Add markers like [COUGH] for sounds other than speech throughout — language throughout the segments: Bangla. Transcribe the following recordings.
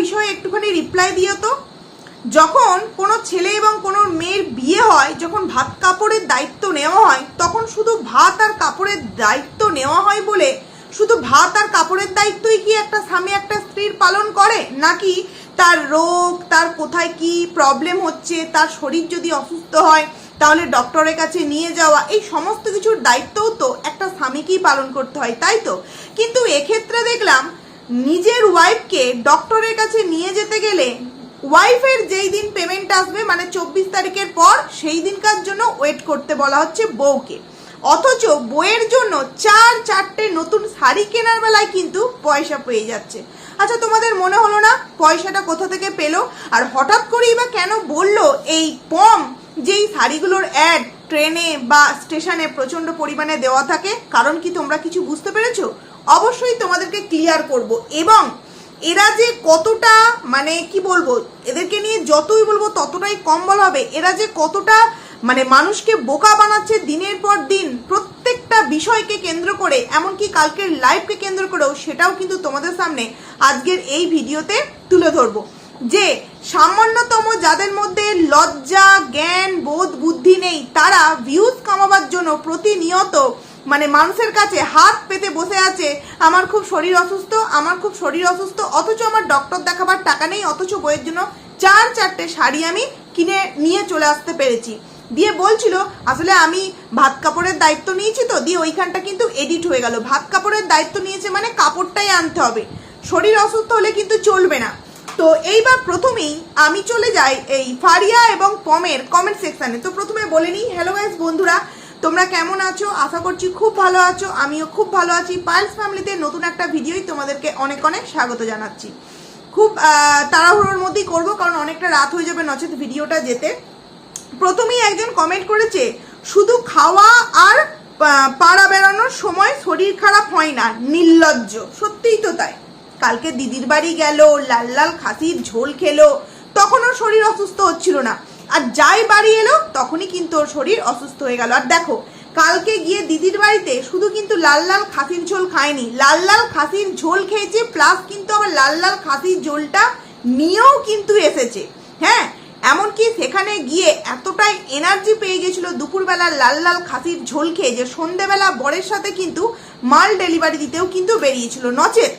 বিষয়ে একটুখানি রিপ্লাই দিও তো। যখন কোনো ছেলে এবং কোনো মেয়ের বিয়ে হয়, যখন ভাত কাপড়ের দায়িত্ব নেওয়া হয়, তখন শুধু ভাত আর কাপড়ের দায়িত্ব নেওয়া হয় বলে শুধু ভাত আর কাপড়ের দায়িত্বই কি একটা স্বামী একটা স্ত্রীর পালন করে? নাকি তার রোগ, তার কোথায় কি প্রবলেম হচ্ছে, তার শরীর যদি অসুস্থ হয়, তাহলে ডক্টরের কাছে নিয়ে যাওয়া, এই সমস্ত কিছুর দায়িত্বও তো একটা স্বামীকেই পালন করতে হয়, তাই তো? কিন্তু এক্ষেত্রে দেখলাম নিজের ওয়াইফকে ডক্টরের কাছে নিয়ে যেতে গেলে ওয়াইফের যেই দিন পেমেন্ট আসবে মানে চব্বিশ তারিখের পর সেই দিনকার জন্য ওয়েট করতে বলা হচ্ছে বউকে। অথচ বইয়ের জন্য চার চারটে নতুন শাড়ি কেনার বেলায় কিন্তু পয়সা পেয়ে যাচ্ছে। আচ্ছা তোমাদের মনে হলো না পয়সাটা কোথা থেকে পেল? আর হঠাৎ করেই বা কেন বলল এই পম যেই শাড়িগুলোর অ্যাড ট্রেনে বা স্টেশনে প্রচণ্ড পরিমাণে দেওয়া থাকে? কারণ কি তোমরা কিছু বুঝতে পেরেছ? অবশ্যই তোমাদেরকে ক্লিয়ার করব। এবং এরা যে কতটা মানে কি বলব, এদেরকে নিয়ে যতই বলব ততটাই কম বলা হবে। এরা যে কতটা মানে মানুষকে বোকা বানাচ্ছে দিনের পর দিন, প্রত্যেকটা বিষয়কে কেন্দ্র করে, এমনকি কালকের লাইভকে কেন্দ্র করেও, সেটাও কিন্তু তোমাদের সামনে আজকের এই ভিডিওতে তুলে ধরবো। যে সামান্যতম যাদের মধ্যে লজ্জা, জ্ঞান, বোধ, বুদ্ধি নেই, তারা ভিউজ কামাবার জন্য প্রতিনিয়ত মানে মানুষের কাছে হাত পেতে বসে আছে, আমার খুব শরীর অসুস্থ, আমার খুব শরীর অসুস্থ, অথচ আমার ডক্টর দেখাবার টাকা নেই, অথচ বইয়ের জন্য চার চারটে শাড়ি আমি কিনে নিয়ে চলে আসতে পেরেছি। দিয়ে বলছিল, আসলে আমি ভাত কাপড়ের দায়িত্ব নিয়েছি তো, দিয়ে ওইখানটা কিন্তু এডিট হয়ে গেল। ভাত কাপড়ের দায়িত্ব নিয়েছে মানে কাপড়টাই আনতে হবে। শরীর অসুস্থ হলে কিন্তু চলবে না। তো এইবার প্রথমেই আমি চলে যাই এই ফারিয়া এবং পমের কমেন্ট সেকশানে তো প্রথমে বলে নিই হ্যালো গাইস বন্ধুরা তোমরা কেমন আছো? আশা করছি খুব ভালো আছো। আমিও খুব ভালো আছি। পাইলস ফ্যামিলিতে নতুন একটা ভিডিওই তোমাদেরকে অনেক অনেক স্বাগত জানাচ্ছি। খুব তাড়াহুড়োর মধ্যেই করব কারণ অনেকটা রাত হয়ে যাবে নচেত ভিডিওটা যেতে। প্রথমেই একজন কমেন্ট করেছে, শুধু খাওয়া আর পাড়া বেড়ানোর সময় শরীর খারাপ হয় না, নির্লজ্জ। সত্যিই তো তাই। কালকে দিদির বাড়ি গেল, লাল লাল খাসির ঝোল খেলো, তখন ওর শরীর অসুস্থ হচ্ছিল না। আর যাই বাড়ি এলো, তখনই কিন্তু ওর শরীর অসুস্থ হয়ে গেল। আর দেখো, কালকে গিয়ে দিদির বাড়িতে শুধু কিন্তু লাল লাল খাসির ঝোল খায়নি। লাল লাল খাসির ঝোল খেয়েছে প্লাস কিন্তু আবার লাল লাল খাসির ঝোলটা নিয়েও কিন্তু এসেছে। হ্যাঁ এমনকি সেখানে গিয়ে এতটাই এনার্জি পেয়ে গেছিল দুপুরবেলা লাল লাল খাসির ঝোল খেয়ে যে সন্ধেবেলা বরের সাথে কিন্তু মাল ডেলিভারি দিতেও কিন্তু বেরিয়েছিল। নচেত,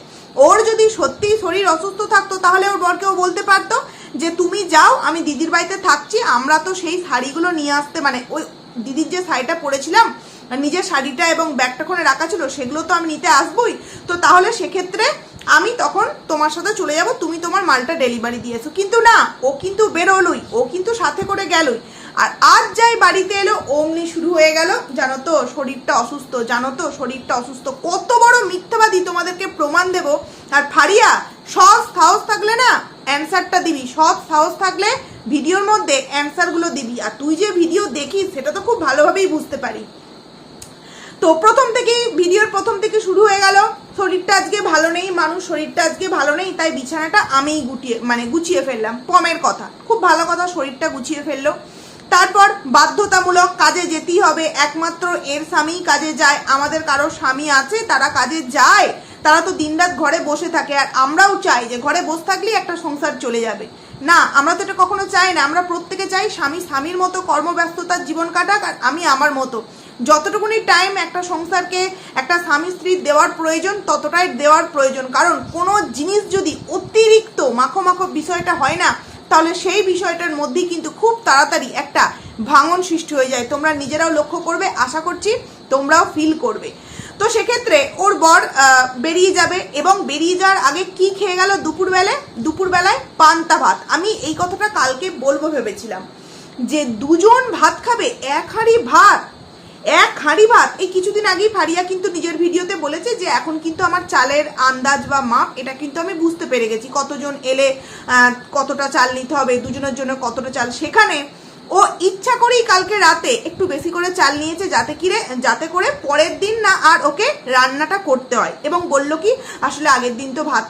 ওর যদি সত্যিই শরীর অসুস্থ থাকতো, তাহলে ওর বরকেও বলতে পারতো। যে তুমি যাও, আমি দিদির বাড়িতে থাকছি, আমরা তো সেই শাড়িগুলো নিয়ে আসতে মানে ওই দিদির যে শাড়িটা পরেছিলাম নিজের শাড়িটা এবং ব্যাগটা ওখানে রাখা ছিল, সেগুলো তো আমি নিতে আসবোই। তো তাহলে সেক্ষেত্রে আমি তখন তোমার সাথে চলে যাব, তুমি তোমার মালটা ডেলিভারি দিয়েছ কিন্তু না, ও কিন্তু বেরোলোই, ও কিন্তু সাথে করে গেলই। আর আজ যাই বাড়িতে এলো, অমনি শুরু হয়ে গেল। জানো তো, শরীরটা অসুস্থ, জানো তো, শরীরটা অসুস্থ। কত বড় মিথ্যাবাদী তোমাদেরকে প্রমাণ দেব। আর ফারিয়া, সৎ সাহস থাকলে না অ্যান্সারটা দিবি। সৎ সাহস থাকলে ভিডিওর মধ্যে অ্যান্সারগুলো দিবি। আর তুই যে ভিডিও দেখিস, সেটা তো খুব ভালোভাবেই বুঝতে পারি। তো প্রথম থেকেই, ভিডিওর প্রথম থেকে শুরু হয়ে গেল। শরীরটা আজকে ভালো নেই, মানুষ শরীরটা আজকে ভালো নেই, তাই বিছানাটা আমিই গুটিয়ে মানে গুছিয়ে ফেললাম। পমের কথা। খুব ভালো কথা, শরীরটা গুছিয়ে ফেলল। তারপর বাধ্যতামূলক কাজে যেতেই হবে। একমাত্র এর স্বামী কাজে যায়, আমাদের কারও স্বামী আছে, তারা কাজে যায়। তারা তো দিনরাত ঘরে বসে থাকে, আর আমরাও চাই যে ঘরে বসে থাকলেই একটা সংসার চলে যাবে। না, আমরা তো এটা কখনো চাই না, আমরা প্রত্যেকে চাই স্বামী স্বামীর মতো কর্মব্যস্ততার জীবন কাটাক, আর আমি আমার মতো। যতটুকুনি টাইম একটা সংসারকে একটা স্বামী স্ত্রীর দেওয়ার প্রয়োজন, ততটাই দেওয়ার প্রয়োজন। কারণ কোনো জিনিস যদি অতিরিক্ত মাখো মাখো বিষয়টা হয় না তাহলে সেই বিষয়টার মধ্যেই কিন্তু খুব তাড়াতাড়ি একটা ভাঙন সৃষ্টি হয়ে যায়। তোমরা নিজেরাও লক্ষ্য করবে, আশা করছি তোমরাও ফিল করবে। তো সেক্ষেত্রে ওর বর বেরিয়ে যাবে এবং বেরিয়ে যাওয়ার আগে কি খেয়ে গেল দুপুরবেলায়? দুপুরবেলায় পান্তা ভাত। আমি এই কথাটা কালকে বলব ভেবেছিলাম যে দুজন ভাত খাবে, এক হাঁড়ি ভাত। এক হাঁড়ি ভাত। এই কিছুদিন আগেই ফারিয়া কিন্তু নিজের ভিডিওতে বলেছে যে, এখন কিন্তু আমার চালের আন্দাজ বা মাপ, এটা কিন্তু আমি বুঝতে পেরে গেছি। কতজন এলে কতটা চাল নিতে হবে, দুজনের জন্য কতটা চাল? সেখানে ও ইচ্ছা করেই কালকে রাতে একটু বেশি করে চাল নিয়েছে যাতে কিরে, যাতে করে পরের দিন না আর ওকে রান্নাটা করতে হয়। এবং বলল কি, আসলে আগের দিন তো ভাত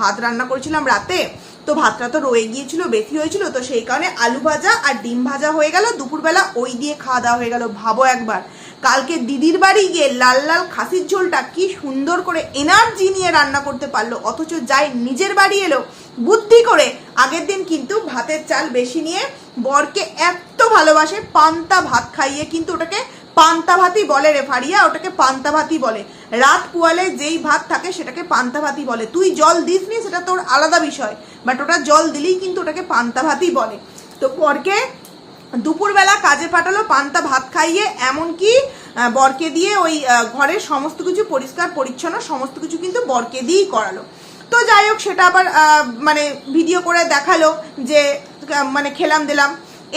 ভাত রান্না করেছিলাম রাতে, তো ভাতটা তো রয়ে গিয়েছিল, বেশি হয়েছিল, তো সেই কারণে আলু ভাজা আর ডিম ভাজা হয়ে গেল। দুপুরবেলা ওই দিয়ে খাওয়া দাওয়া হয়ে গেল। ভাবো একবার। কালকে দিদির বাড়ি গিয়ে লাল লাল খাসির ঝোলটা কি সুন্দর করে এনার্জি নিয়ে রান্না করতে পারল, অথচ যাই নিজের বাড়ি এলো, বুদ্ধি করে আগের দিন কিন্তু ভাতের চাল বেশি নিয়ে বরকে এত ভালোবাসে, পান্তা ভাত খাইয়ে কিন্তু ওটাকে পান্তা ভাতই বলে রে ফারিয়া, ওটাকে পান্তা ভাতই বলে। রাত পুয়ালে যেই ভাত থাকে সেটাকে পান্তা ভাতই বলে। তুই জল দিস নি সেটা তোর আলাদা বিষয় বাট ওটা জল দিলেই কিন্তু ওটাকে পান্তা ভাতই বলে। তো বরকে দুপুরবেলা কাজে পাঠালো, পান্তা ভাত খাইয়ে, এমনকি বরকে দিয়ে ওই ঘরের সমস্ত কিছু পরিষ্কার, পরিচ্ছন্ন সমস্ত কিছু কিন্তু বরকে দিয়েই করালো। তো যাই হোক, সেটা আবার মানে ভিডিও করে দেখাল যে মানে খেলাম দিলাম।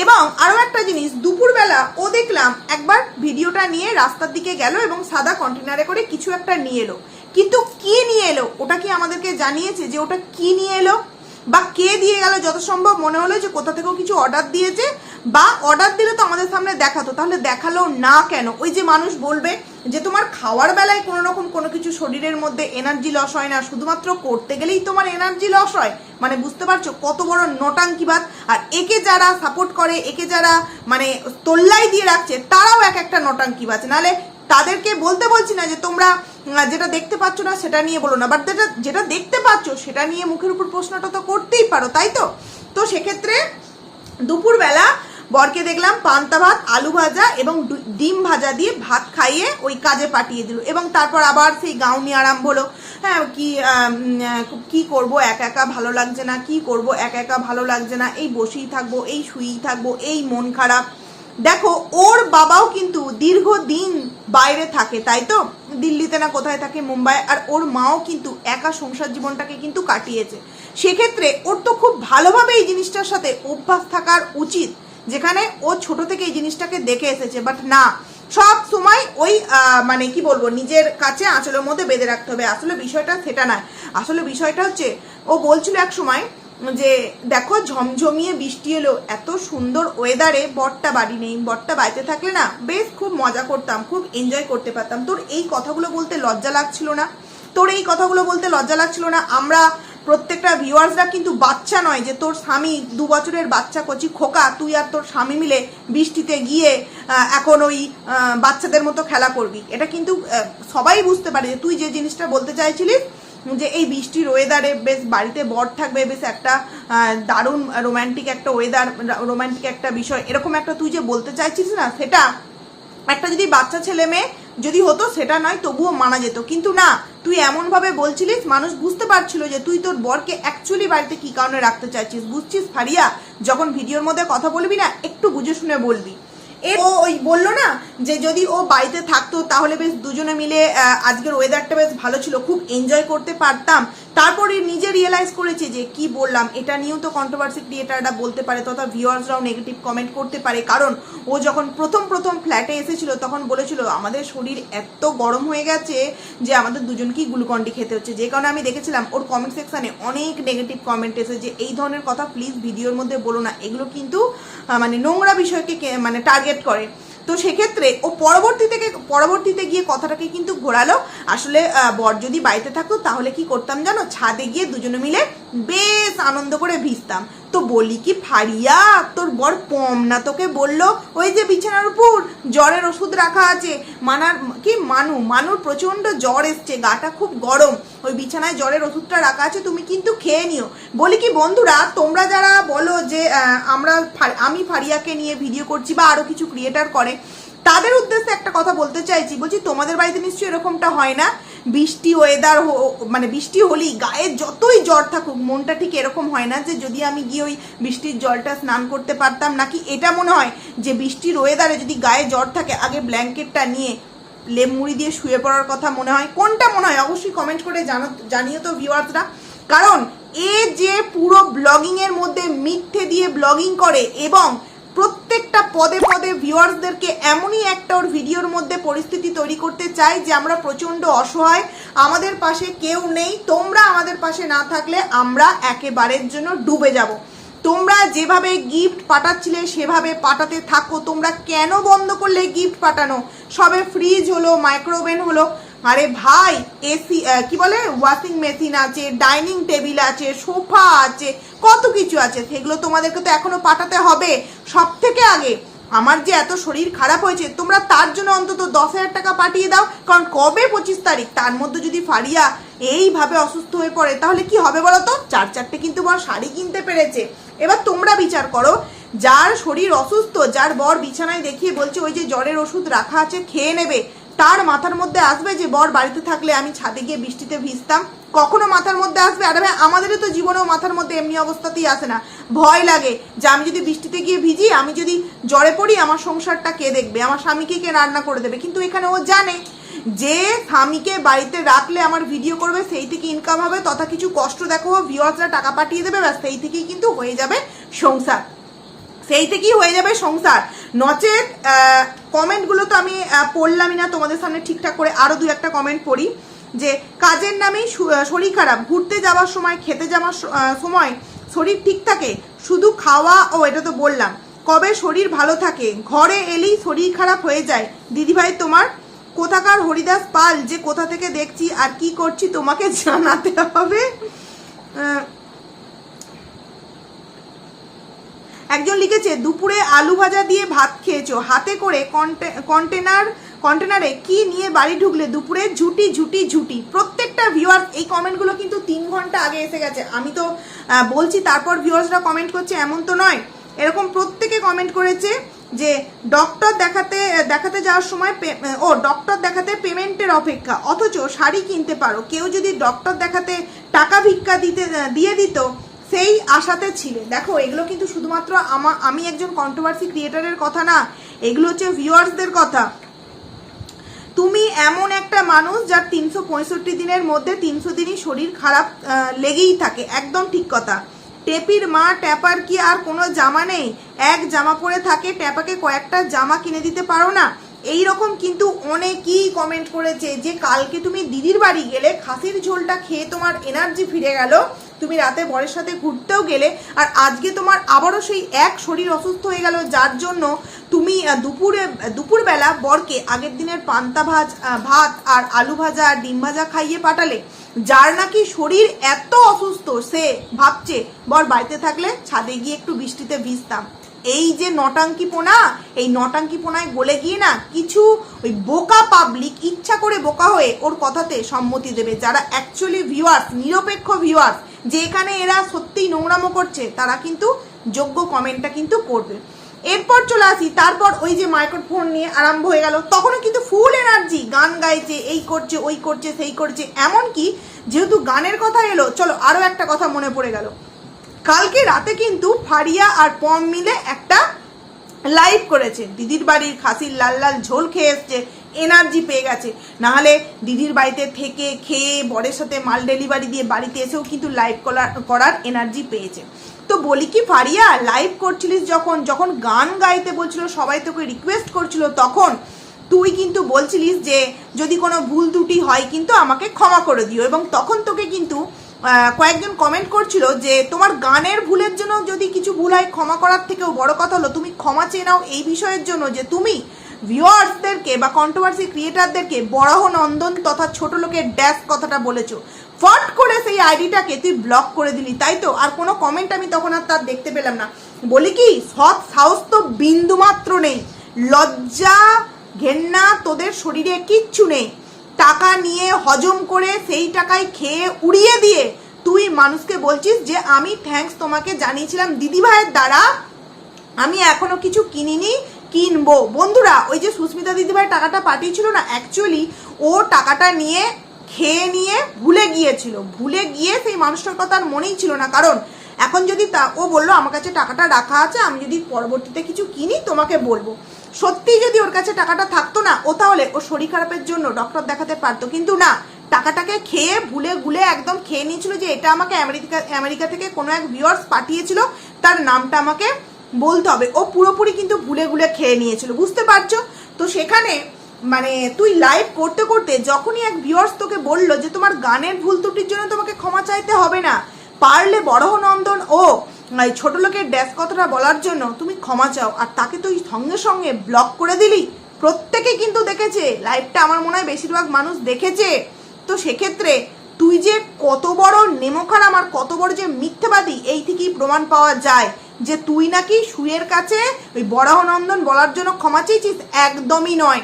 এবং আরও একটা জিনিস, দুপুরবেলা ও দেখলাম একবার ভিডিওটা নিয়ে রাস্তার দিকে গেল এবং সাদা কন্টেনারে করে কিছু একটা নিয়ে এলো। কিন্তু কি নিয়ে এলো? ওটা কি আমাদেরকে জানিয়েছে যে ওটা কি নিয়ে এলো? বা কে দিয়ে গেল যত সম্ভব, মনে হলো যে কোথা থেকেও কিছু অর্ডার দিয়েছে, বা অর্ডার দিলে তো আমাদের সামনে দেখাতো। তাহলে দেখাল না কেন? ওই যে মানুষ বলবে যে তোমার খাওয়ার বেলায় কোনো রকম কোনো কিছু শরীরের মধ্যে এনার্জি লস হয় না, শুধুমাত্র করতে গেলেই তোমার এনার্জি লস হয়। মানে বুঝতে পারছ? কত বড় নটাঙ্কিবাদ আর একে যারা সাপোর্ট করে, একে যারা মানে তোল্লাই দিয়ে রাখছে, তারাও এক একটা নটাঙ্কিবাজ নালে তাদেরকে বলতে বলছি না যে তোমরা যেটা দেখতে পাচ্ছ না সেটা নিয়ে বলো না। বাট যেটা যেটা দেখতে পাচ্ছ সেটা নিয়ে মুখের উপর প্রশ্নটা তো করতেই পারো, তাই তো? তো সেক্ষেত্রে দুপুরবেলা বরকে দেখলাম পান্তা ভাত, আলু ভাজা এবং ডিম ভাজা দিয়ে ভাত খাইয়ে ওই কাজে পাঠিয়ে দিল এবং তারপর আবার সেই গাউনি আরাম হলো। হ্যাঁ কি কি করব? একা একা ভালো লাগছে না, কি করব? একা একা ভালো লাগছে না, এই বসেই থাকব, এই শুয়েই থাকব, এই মন খারাপ। দেখো, ওর বাবাও কিন্তু দীর্ঘদিন বাইরে থাকে, তাই তো? দিল্লিতে না কোথায় থাকে, মুম্বাই, আর ওর মাও কিন্তু একা সংসার জীবনটাকে কিন্তু কাটিয়েছে। সেক্ষেত্রে ওর তো খুব ভালোভাবে এই জিনিসটার সাথে অভ্যাস থাকার উচিত, যেখানে ও ছোট থেকে এই জিনিসটাকে দেখে এসেছে। বাট না, সব সময় ওই মানে কি বলব, নিজের কাছে আঁচলের মধ্যে বেঁধে রাখতে হবে। আসলে বিষয়টা সেটা নয়। আসলে বিষয়টা হচ্ছে, ও বলছিল এক সময় যে দেখো ঝমঝমিয়ে বৃষ্টি এলো, এত সুন্দর ওয়েদারে বরটা বাড়ি নেই বরটা বাড়িতে থাকলে না বেশ খুব মজা করতাম, খুব এনজয় করতে পারতাম। তোর এই কথাগুলো বলতে লজ্জা লাগছিল না? তোর এই কথাগুলো বলতে লজ্জা লাগছিল না? আমরা প্রত্যেকটা ভিউয়ার্সরা কিন্তু বাচ্চা নয় যে তোর স্বামী দু বছরের বাচ্চা কচি খোকা, তুই আর তোর স্বামী মিলে বৃষ্টিতে গিয়ে এখন ওই বাচ্চাদের মতো খেলা করবি। এটা কিন্তু সবাই বুঝতে পারে যে তুই যে জিনিসটা বলতে চাইছিলিস যে এই বৃষ্টির ওয়েদারে বেশ বাড়িতে বর থাকবে, বেশ একটা দারুণ রোমান্টিক একটা ওয়েদার রোমান্টিক একটা বিষয়। এরকম একটা তুই যে বলতে চাইছিস না, সেটা একটা যদি বাচ্চা ছেলে মেয়ে যদি হতো, সেটা নয়, তবুও মানা যেত। কিন্তু না, তুই এমনভাবে বলছিলিস, মানুষ বুঝতে পারছিল যে তুই তোর বরকে অ্যাকচুয়ালি বাড়িতে কি কারণে রাখতে চাইছিস। বুঝছিস ফারিয়া? যখন ভিডিওর মধ্যে কথা বলবি না, একটু বুঝে শুনে বলবি। ও ওই বলল না যে যদি ও বাড়িতে থাকতো তাহলে বেশ দুজনে মিলে আজকের ওয়েদারটা বেশ ভালো ছিল, খুব এনজয় করতে পারতাম। তারপরে নিজে রিয়েলাইজ করেছে যে কি বললাম, এটা নিয়েও তো কন্ট্রোভার্সি ক্রিয়েটাররা বলতে পারে, তথা ভিউয়ার্সরাও নেগেটিভ কমেন্ট করতে পারে। কারণ ও যখন প্রথম প্রথম ফ্ল্যাটে এসেছিল, তখন বলেছিল, আমাদের শরীর এত গরম হয়ে গেছে যে আমাদের দুজনকেই গ্লুকন্ডি খেতে হচ্ছে। যে কারণে আমি দেখেছিলাম, ওর কমেন্ট সেকশানে অনেক নেগেটিভ কমেন্ট এসে যে, এই ধরনের কথা প্লিজ ভিডিওর মধ্যে বলো না। এগুলো কিন্তু মানে নোংরা বিষয়কে মানে টার্গেট করে। তো সেক্ষেত্রে ও পরবর্তী থেকে পরবর্তীতে গিয়ে কথাটাকে কিন্তু ঘোরালো। আসলে বর যদি বাড়িতে থাকতো তাহলে কি করতাম জানো? ছাদে গিয়ে দুজনে মিলে বেশ আনন্দ করে ভিজতাম। তো বলি কি, ফারিয়া, তোর বর পম না, তোকে বলল ওই যে বিছানার উপর জ্বরের ওষুধ রাখা আছে। মানার, কি, মানু, মানুর প্রচণ্ড জ্বর এসছে, গাটা খুব গরম। ওই বিছানায় জ্বরের ওষুধটা রাখা আছে, তুমি কিন্তু খেয়ে নিও। বলি কি, বন্ধুরা, তোমরা যারা বলো যে আমরা আমি ফারিয়াকে নিয়ে ভিডিও করছি বা আরও কিছু ক্রিয়েটার করে, তাদের উদ্দেশ্যে একটা কথা বলতে চাইছি। বলছি, তোমাদের বাড়িতে নিশ্চয়ই এরকমটা হয় না? বৃষ্টি ওয়েদার মানে বৃষ্টি হলেই গায়ে যতই জ্বর থাকুক, মনটা ঠিক এরকম হয় না যে যদি আমি গিয়ে ওই বৃষ্টির জলটা স্নান করতে পারতাম, নাকি এটা মনে হয় যে বৃষ্টির ওয়েদারে যদি গায়ে জ্বর থাকে, আগে ব্ল্যাঙ্কেটটা নিয়ে লেপ মুড়ি দিয়ে শুয়ে পড়ার কথা মনে হয়। কোনটা মনে হয়? অবশ্যই কমেন্ট করে জানো, জানিও তো ভিউয়ার্সরা কারণ এ যে পুরো ব্লগিংয়ের মধ্যে মিথ্যে দিয়ে ব্লগিং করে এবং প্রত্যেকটা পদে পদে ভিউয়ার্সদেরকে এমনই একটা ওর ভিডিওর মধ্যে পরিস্থিতি তৈরি করতে চাই যে আমরা প্রচণ্ড অসহায়, আমাদের পাশে কেউ নেই, তোমরা আমাদের পাশে না থাকলে আমরা একেবারের জন্য ডুবে যাব। তোমরা যেভাবে গিফট পাঠাচ্ছিলে, সেভাবে পাঠাতে থাকো। তোমরা কেন বন্ধ করলে গিফট পাঠানো? সবে ফ্রিজ হলো মাইক্রোওভেন হলো। আরে ভাই এসি কি বলে? ওয়াশিং মেশিন আছে ডাইনিং টেবিল আছে, সোফা আছে, কত কিছু আছে। সেগুলো তোমাদেরকে তো এখনও পাঠাতে হবে সব থেকে আগে। আমার যে এত শরীর খারাপ হয়েছে, তোমরা তার জন্য অন্তত দশ হাজার টাকা পাঠিয়ে দাও, কারণ কবে পঁচিশ তারিখ? তার মধ্যে যদি ফারিয়া এইভাবে অসুস্থ হয়ে পড়ে, তাহলে কি হবে বলো তো? চার চারটে কিন্তু বর শাড়ি কিনতে পেরেছে। এবার তোমরা বিচার করো, যার শরীর অসুস্থ, যার বর বিছানায় দেখিয়ে বলছে, ওই যে জ্বরের ওষুধ রাখা আছে, খেয়ে নেবে। তার মাথার মধ্যে আসবে যে, বর বাড়িতে থাকলে আমি ছাদে গিয়ে বৃষ্টিতে ভিজতাম। কখনো মাথার মধ্যে আসবে? আরে ভাই, আমাদেরও তো জীবনেও মাথার মধ্যে এমনি অবস্থাতেই আসে না। ভয় লাগে যে, আমি যদি বৃষ্টিতে গিয়ে ভিজি, আমি যদি জ্বরে পড়ি, আমার সংসারটা কে দেখবে? আমার স্বামীকে কে রান্না করে দেবে? কিন্তু এখানে ও জানে যে, স্বামীকে বাড়িতে রাখলে আমার ভিডিও করবে, সেই থেকে ইনকাম হবে, তথা কিছু কষ্ট দেখো ভিউয়ার্সরা টাকা পাঠিয়ে দেবে, ব্যাস, সেই থেকেই কিন্তু হয়ে যাবে সংসার। সেই থেকেই হয়ে যাবে সংসার? নচেত কমেন্টগুলো তো আমি পড়লামই না, তোমাদের সামনে ঠিকঠাক করে আরও দু একটা কমেন্ট পড়ি, যে কাজের নামেই শরীর খারাপ, ঘুরতে যাওয়ার সময়, খেতে যাওয়ার সময় শরীর ঠিক থাকে, শুধু খাওয়া, ও এটা তো বললাম, কবে শরীর ভালো থাকে, ঘরে এলেই শরীর খারাপ হয়ে যায়, দিদিভাই তোমার, কোথাকার হরিদাস পাল, যে কোথা থেকে দেখছি আর কি করছি তোমাকে [LAUGHS] জানাতে হবে একজন লিখেছে, দুপুরে আলু ভাজা দিয়ে ভাত খেয়েছো। হাতে করে কন্টে- কন্টেনার, কন্টেনারে কি নিয়ে বাড়ি ঢুকলে? দুপুরে ঝুটি ঝুটি ঝুটি। প্রত্যেকটা ভিউয়ার্স এই কমেন্টগুলো কিন্তু তিন ঘণ্টা আগে এসে গেছে। আমি তো বলছি, তারপর ভিউয়ার্সরা কমেন্ট করছে, এমন তো নয়। এরকম প্রত্যেকে কমেন্ট করেছে যে, ডক্টর দেখাতে দেখাতে যাওয়ার সময় ও, ডক্টর দেখাতে পেমেন্টের অপেক্ষা। অথচ শাড়ি কিনতে পারো। কেউ যদি ডক্টর দেখাতে টাকা ভিক্ষা দিতে, দিয়ে দিত সেই আশাতে ছিলে দেখো, এগুলো কিন্তু শুধুমাত্র আমা, আমি একজন কন্ট্রোভার্সি ক্রিয়েটারের কথা না, এগুলো হচ্ছে ভিউয়ার্সদের কথা। তুমি এমন একটা মানুষ যার তিনশো পঁয়ষট্টি দিনের মধ্যে তিনশো দিনই শরীর খারাপ লেগেই থাকে। একদম ঠিক কথা। টেপির মা, ট্যাপার কি আর কোনো জামা নেই? এক জামা পরে থাকে, ট্যাপাকে কয়েকটা জামা কিনে দিতে পারো না? এই রকম কিন্তু অনেকেই কমেন্ট করেছে যে, কালকে তুমি দিদির বাড়ি গেলে খাসির ঝোলটা খেয়ে তোমার এনার্জি ফিরে গেল। তুমি রাতে বরের সাথে ঘুরতেও গেলে আর আজকে তোমার আবারও সেই এক শরীর অসুস্থ হয়ে গেল, যার জন্য তুমি দুপুরে দুপুরবেলা বরকে আগের দিনের পান্তা ভাজ ভাত আর আলু ভাজা আর ডিম ভাজা খাইয়ে পাঠালে, যার নাকি শরীর এত অসুস্থ সে ভাবছে, বর, বাড়িতে থাকলে ছাদে গিয়ে একটু বৃষ্টিতে ভিজতাম। এই যে নটাঙ্কি পোনা এই নটাঙ্কি পোনায় গলে গিয়ে না কিছু ওই বোকা পাবলিক ইচ্ছা করে বোকা হয়ে ওর কথাতে সম্মতি দেবে, যারা অ্যাকচুয়ালি ভিউয়ার্স নিরপেক্ষ ভিউয়ার্স যে এখানে এরা সত্যিই নোংরামো করছে, তারা কিন্তু যোগ্য কমেন্টটা কিন্তু করবে। এরপর চলে আসি, তারপর ওই যে মাইক্রোফোন নিয়ে আরম্ভ হয়ে গেল। তখনও কিন্তু ফুল এনার্জি গান গাইছে, এই করছে, ওই করছে, সেই করছে এমন কি যেহেতু গানের কথা এলো, চলো আরও একটা কথা মনে পড়ে গেল। কালকে রাতে কিন্তু ফারিয়া আর পম মিলে একটা লাইভ করেছে। দিদির বাড়ির খাসির লাল লাল ঝোল খেয়ে এসছে। এনার্জি পেয়ে গেছে। নাহলে দিদির বাড়িতে থেকে খেয়ে বরের সাথে মাল ডেলিভারি দিয়ে বাড়িতে এসেও কিন্তু লাইভ করার এনার্জি পেয়েছে। তো বলি কি ফারিয়া লাইভ করছিলিস যখন যখন গান গাইতে বলছিল, সবাই তোকে রিকোয়েস্ট করছিল, তখন তুই কিন্তু বলছিলিস যে, যদি কোনো ভুল ত্রুটি হয় কিন্তু আমাকে ক্ষমা করে দিও। এবং তখন তোকে কিন্তু কয়েকজন কমেন্ট করছিল যে, তোমার গানের ভুলের জন্য যদি কিছু ভুল হয়, ক্ষমা করার থেকেও বড় কথা হলো, তুমি ক্ষমা চেয়ে নাও এই বিষয়ের জন্য যে, তুমি ভিউয়ার্সদেরকে বা কন্ট্রোভার্সি ক্রিয়েটারদেরকে বরাহ নন্দন তথা ছোট লোকের ড্যাশ কথাটা বলেছ। ফট করে সেই আইডিটাকে তুই ব্লক করে দিলি, তাই তো? আর কোনো কমেন্ট আমি তখন আর তার দেখতে পেলাম না। বলি কি, সৎ সাহস তো বিন্দুমাত্র নেই। লজ্জা, ঘেন্না তোদের শরীরে কিচ্ছু নেই। টাকা নিয়ে হজম করে সেই টাকায় খেয়ে উড়িয়ে দিয়ে তুই মানুষকে বলছিস যে, আমি থ্যাঙ্কস তোমাকে জানিয়েছিলাম। দিদিভাইয়ের দ্বারা আমি এখনও কিছু কিনিনি কিনবো। বন্ধুরা, ওই যে সুস্মিতা দিদিভাই টাকাটা পাঠিয়েছিল না অ্যাকচুয়ালি ও টাকাটা নিয়ে খেয়ে নিয়ে ভুলে গিয়েছিল। ভুলে গিয়ে সেই মানুষটার কথা আর মনেই ছিল না। কারণ এখন যদি তা, ও বলল, আমার কাছে টাকাটা রাখা আছে, আমি যদি পরবর্তীতে কিছু কিনি, তোমাকে বলব। সত্যি যদি ওর কাছে টাকাটা থাকতো না, ও তাহলে ও শরীর খারাপের জন্য ডক্টর দেখাতে পারতো। কিন্তু না, টাকাটাকে খেয়ে ভুলে গুলে একদম খেয়ে নিয়েছিল যে, এটা আমাকে আমেরিকা আমেরিকা থেকে কোনো এক ভিউয়ার্স পাঠিয়েছিল, তার নামটা আমাকে বলতে হবে। ও পুরোপুরি কিন্তু ভুলে গুলে খেয়ে নিয়েছিল, বুঝতে পারছ? তো সেখানে মানে তুই লাইভ করতে করতে যখনই এক ভিউয়ার্স তোকে বলল যে তোমার গানের ভুল ত্রুটির জন্য তোমাকে ক্ষমা চাইতে হবে না, পারলে বড়হ নন্দন ও ছোট লোকের ড্যাশ কথাটা বলার জন্য তুমি ক্ষমা চাও। আর তাকে তুই সঙ্গে সঙ্গে ব্লক করে দিলি। প্রত্যেকে কিন্তু দেখেছে লাইভটা আমার মনে হয় বেশিরভাগ মানুষ দেখেছে। তো সেক্ষেত্রে তুই যে কত বড় নেমখারাম আর কত বড় যে মিথ্যাবাদী, এই থেকেই প্রমাণ পাওয়া যায়। যে তুই নাকি সুয়ের কাছে ওই বরাহনন্দন বলার জন্য ক্ষমা চেয়েছিস? একদমই নয়।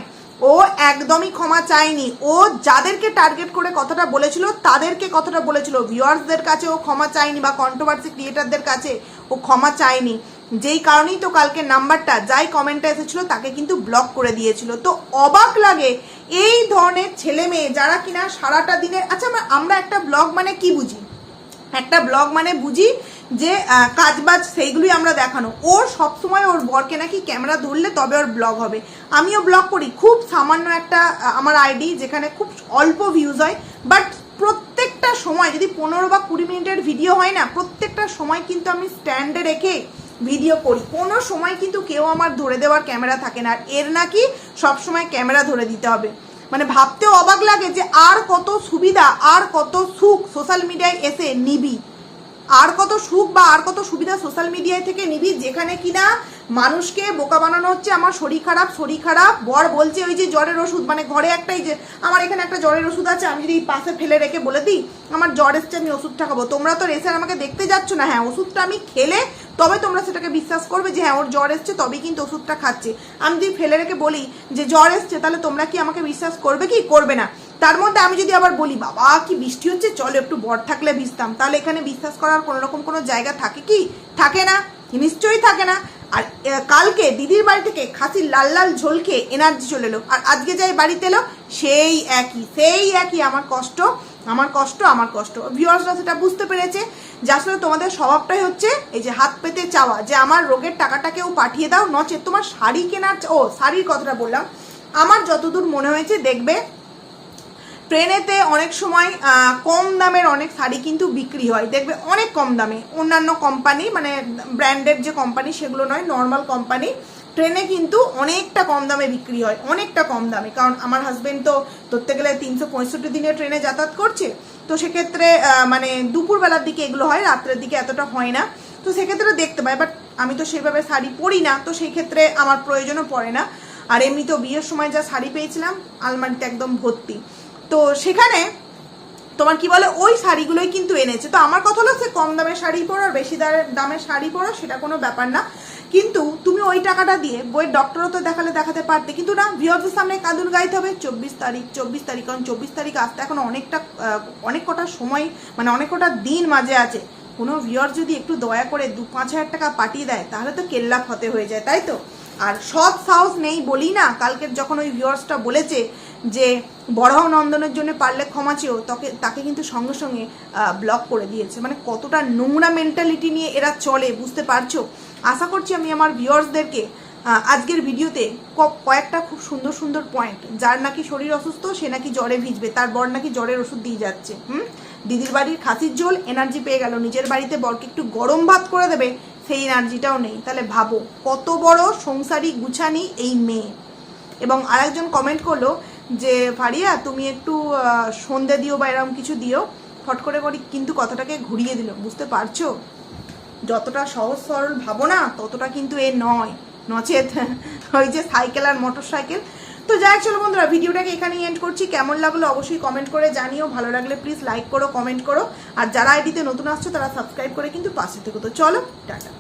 ও একদমই ক্ষমা চায়নি। ও যাদেরকে টার্গেট করে কথাটা বলেছিল, তাদেরকে কথাটা বলেছিল। ভিউয়ার্সদের কাছে ও ক্ষমা চায়নি বা কন্ট্রোভার্সি ক্রিয়েটারদের কাছে ও ক্ষমা চায়নি। যেই কারণেই তো কালকে নাম্বারটা যাই কমেন্টটা এসেছিল, তাকে কিন্তু ব্লক করে দিয়েছিল। তো অবাক লাগে এই ধরনের ছেলে মেয়ে যারা কিনা সারাটা দিনের আচ্ছা আমরা একটা ব্লগ মানে কি বুঝি? একটা ব্লগ মানে বুঝি যে কাজবাজ সেইগুলোই আমরা দেখানো। ওর সবসময় ওর বরকে নাকি ক্যামেরা ধরলে তবে ওর ব্লগ হবে। আমিও ব্লগ করি। খুব সামান্য একটা আমার আইডি, যেখানে খুব অল্প ভিউজ হয়। বাট প্রত্যেকটা সময়, যদি পনেরো বা কুড়ি মিনিটের ভিডিও হয় না, প্রত্যেকটা সময় কিন্তু আমি স্ট্যান্ডে রেখে ভিডিও করি। কোনো সময় কিন্তু কেউ আমার ধরে দেওয়ার ক্যামেরা থাকে না। আর এর নাকি সব সময় ক্যামেরা ধরে দিতে হবে। মানে ভাবতেও অবাক লাগে যে, আর কত সুবিধা, আর কত সুখ সোশ্যাল মিডিয়ায় এসে নিবি। আর কত সুখ বা আর কত সুবিধা সোশ্যাল মিডিয়ায় থেকে নিবি? যেখানে কিনা মানুষকে বোকা বানানো হচ্ছে, আমার শরীর খারাপ শরীর খারাপ। বর বলছে, ওই যে জ্বরের ওষুধ মানে ঘরে একটাই যে, আমার এখানে একটা জ্বরের ওষুধ আছে, আমি যদি পাশে ফেলে রেখে বলে দিই, আমার জ্বর এসছে, আমি ওষুধটা খাব। তোমরা তো রেসে আমাকে দেখতে যাচ্ছ না। হ্যাঁ ওষুধটা আমি খেলে তবে তোমরা সেটাকে বিশ্বাস করবে যে হ্যাঁ ওর জ্বর এসছে, তবেই কিন্তু ওষুধটা খাচ্ছে। আমি যদি ফেলে রেখে বলি যে, জ্বর এসছে, তাহলে তোমরা কি আমাকে বিশ্বাস করবে কি? করবে না। তার মধ্যে আমি যদি আবার বলি, বাবা, কি বৃষ্টি হচ্ছে? চলো একটু বর থাকলে ভিজতাম। তাহলে এখানে বিশ্বাস করার কোনো রকম কোনো জায়গা থাকে কি? থাকে না। নিশ্চয়ই থাকে না। আর কালকে দিদির বাড়ি থেকে খাসির লাল লাল ঝোল খেয়ে এনার্জি চলে এলো। আর আজকে যাই বাড়িতে এলো, সেই একই সেই একই। আমার কষ্ট আমার কষ্ট আমার কষ্ট। ভিউয়ার্সরা সেটা বুঝতে পেরেছে। যে আসলে তোমাদের স্বভাবটাই হচ্ছে, এই যে হাত পেতে চাওয়া, যে আমার রোগের টাকাটা কেউ পাঠিয়ে দাও, নচে তোমার শাড়ি কেনার ও, শাড়ির কথাটা বললাম। আমার যতদূর মনে হয়েছে, দেখবে ট্রেনেতে অনেক সময় কম দামের অনেক শাড়ি কিন্তু বিক্রি হয়। দেখবে অনেক কম দামে। অন্যান্য কোম্পানি মানে ব্র্যান্ডেড যে কোম্পানি সেগুলো নয়, নর্মাল কোম্পানি, ট্রেনে কিন্তু অনেকটা কম দামে বিক্রি হয়। অনেকটা কম দামে। কারণ আমার হাজবেন্ড তো ধরতে গেলে তিনশো পঁয়ষট্টি দিনে ট্রেনে যাতায়াত করছে। তো সেক্ষেত্রে মানে দুপুরবেলার দিকে এগুলো হয়, রাত্রের দিকে এতটা হয় না। তো সেক্ষেত্রে দেখতে পাই বাট আমি তো সেভাবে শাড়ি পরি না। তো সেই ক্ষেত্রে আমার প্রয়োজনও পড়ে না। আর এমনি তো বিয়ের সময় যা শাড়ি পেয়েছিলাম, আলমারিতে একদম ভর্তি। তো সেখানে তোমার কি বলে, ওই শাড়িগুলোই কিন্তু এনেছে। তো আমার কথা হলো সে কম দামের শাড়ি পরো আর বেশি দামে- দামের শাড়ি পরো, সেটা কোনো ব্যাপার না। কিন্তু তুমি ওই টাকাটা দিয়ে বইয়ের ডক্টরও তো দেখালে দেখাতে পারতে। কিন্তু না ভিওদের সামনে কাঁদুন গাইতে হবে। চব্বিশ তারিখ চব্বিশ তারিখ, কারণ চব্বিশ তারিখ আসতে এখন অনেকটা অনেক কটা সময় মানে অনেক কটা দিন মাঝে আছে। কোনো ভিওর যদি একটু দয়া করে দু, পাঁচ হাজার টাকা পাঠিয়ে দেয়, তাহলে তো কেল্লা ফতে হয়ে যায়, তাই তো? আর সৎ সাহস নেই বলি না, কালকের যখন ওই ভিউয়ার্সটা বলেছে যে বড় নন্দনের জন্য পারলে ক্ষমা চেয়েও তাকে তাকে কিন্তু সঙ্গে সঙ্গে ব্লক করে দিয়েছে। মানে কতটা নোংরা মেন্টালিটি নিয়ে এরা চলে, বুঝতে পারছ? আশা করছি আমি আমার ভিউয়ার্সদেরকে আজকের ভিডিওতে কয়েকটা খুব সুন্দর সুন্দর পয়েন্ট যার নাকি শরীর অসুস্থ, সে নাকি জ্বরে ভিজবে, তার বর নাকি জ্বরের ওষুধ দিয়ে যাচ্ছে, হুম? দিদির বাড়ির খাসির ঝোল এনার্জি পেয়ে গেল। নিজের বাড়িতে বরকে একটু গরম ভাত করে দেবে, সেই এনার্জিটাও নেই। তাহলে ভাবো, কত বড় সংসারী গুছানি এই মেয়ে। এবং আরেকজন কমেন্ট করল যে, ফারিয়া, তুমি একটু সন্ধে দিও বা এরকম কিছু দিও। ফট করে করি কিন্তু কথাটাকে ঘুরিয়ে দিল। বুঝতে পারছ? যতটা সহজ সরল ভাবো না ততটা কিন্তু এ নয়। নচেত। [LAUGHS] ওই যে সাইকেল আর মোটর সাইকেল তো যাই চলো বন্ধুরা, ভিডিওটাকে এখানেই এন্ড করছি। কেমন লাগল অবশ্যই কমেন্ট করে জানিও। ভালো লাগলে প্লিজ লাইক করো কমেন্ট করো। আর যারা আইডিতে নতুন আসছো, তারা সাবস্ক্রাইব করে কিন্তু পাশে থেকে। তো চলো, টাটা।